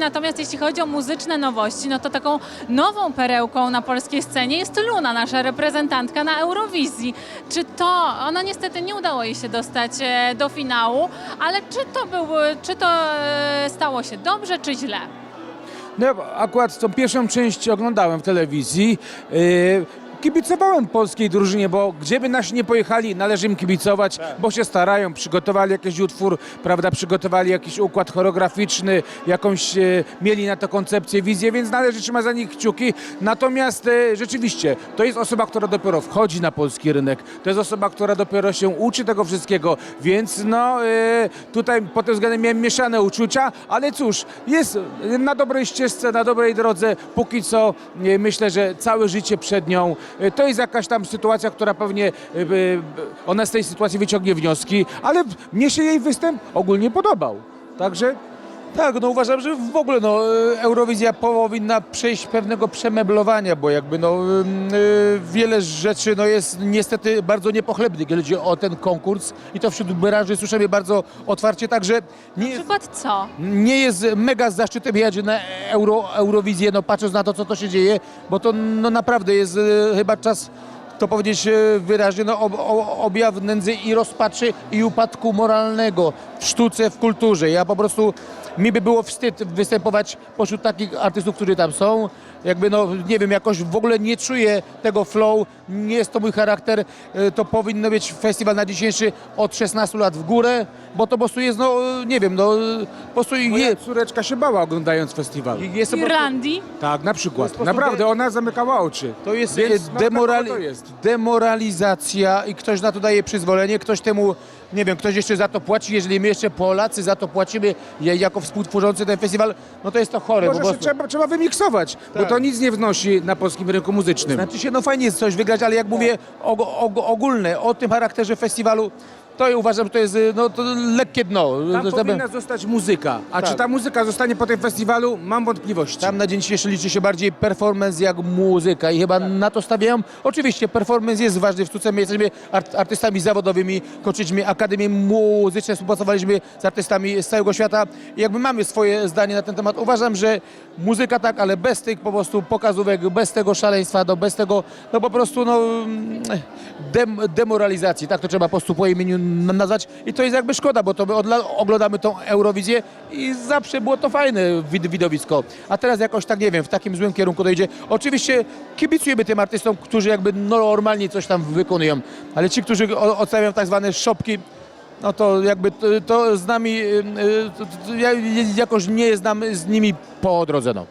natomiast jeśli chodzi o muzyczne nowości, no to taką nową perełką na polskiej scenie jest Luna, nasza reprezentantka na Eurowizji. Czy to, ona niestety nie udało jej się dostać e, do finału, ale czy to był, czy to e, stało się dobrze, czy źle? No, akurat tą pierwszą część oglądałem w telewizji. Yy, Kibicowałem polskiej drużynie, bo gdzie by nasi nie pojechali, należy im kibicować, bo się starają, przygotowali jakiś utwór, prawda, przygotowali jakiś układ choreograficzny, jakąś e, mieli na to koncepcję, wizję, więc należy trzymać za nich kciuki. Natomiast e, rzeczywiście, to jest osoba, która dopiero wchodzi na polski rynek, to jest osoba, która dopiero się uczy tego wszystkiego, więc no e, tutaj pod tym względem miałem mieszane uczucia, ale cóż, jest na dobrej ścieżce, na dobrej drodze, póki co e, myślę, że całe życie przed nią. E, To jest jakaś tam sytuacja, która pewnie e, e, ona z tej sytuacji wyciągnie wnioski, ale mnie się jej występ ogólnie podobał. Także Tak, no uważam, że w ogóle no, e, Eurowizja powinna przejść pewnego przemeblowania, bo jakby no, y, wiele rzeczy no, jest niestety bardzo niepochlebnych, jeżeli chodzi o ten konkurs i to wśród branży słyszymy bardzo otwarcie, także nie Na przykład co? nie jest mega zaszczytem jechać na Euro, Eurowizję, no patrząc na to, co to się dzieje, bo to no, naprawdę jest e, chyba czas to powiedzieć e, wyraźnie, no, objaw nędzy i rozpaczy i upadku moralnego w sztuce, w kulturze. Ja po prostu, mi by było wstyd występować pośród takich artystów, którzy tam są. Jakby, no, nie wiem, jakoś w ogóle nie czuję tego flow, nie jest to mój charakter. E, To powinno być festiwal na dzisiejszy od 16 lat w górę, bo to po prostu jest, no, nie wiem, no, po prostu moja je, córeczka się bała oglądając festiwal. jest po prostu- Irlandii? Tak, na przykład. Naprawdę, de- ona zamykała oczy. To jest Więc, e, demorali- to jest. Demoralizacja i ktoś na to daje przyzwolenie, ktoś temu, nie wiem, ktoś jeszcze za to płaci, jeżeli my jeszcze Polacy za to płacimy ja- jako współtworzący ten festiwal, no to jest to chore po Może się prostu. trzeba, trzeba wymiksować, bo Tak. to nic nie wnosi na polskim rynku muzycznym. Znaczy się, no fajnie jest coś wygrać, ale jak mówię og- og- ogólne, o tym charakterze festiwalu, to ja uważam, że to jest y, no, to lekkie dno. Tam Żeby- powinna zostać muzyka. A Tak. czy ta muzyka zostanie po tym festiwalu? Mam wątpliwości. Tam na dzień dzisiejszy liczy się bardziej performance jak muzyka i chyba na to stawiają. Oczywiście performance jest ważny w sztuce, my jesteśmy art- artystami zawodowymi, kończyliśmy Akademię Muzyczną, współpracowaliśmy z artystami z całego świata i jakby mamy swoje zdanie na ten temat. Uważam, że muzyka tak, ale bez tych po prostu pokazówek, bez tego szaleństwa, no bez tego, no po prostu no mm, dem, demoralizacji, tak to trzeba po prostu po imieniu nazwać i to jest jakby szkoda, bo to my oglądamy tą Eurowizję i zawsze było to fajne wid- widowisko, a teraz jakoś tak nie wiem, w takim złym kierunku to idzie. Oczywiście kibicujemy tym artystom, którzy jakby normalnie coś tam wykonują, ale ci, którzy o- odstawiają tak zwane szopki, no to jakby to, to z nami, y, y, to, to ja jakoś nie znam z nimi po drodze. No.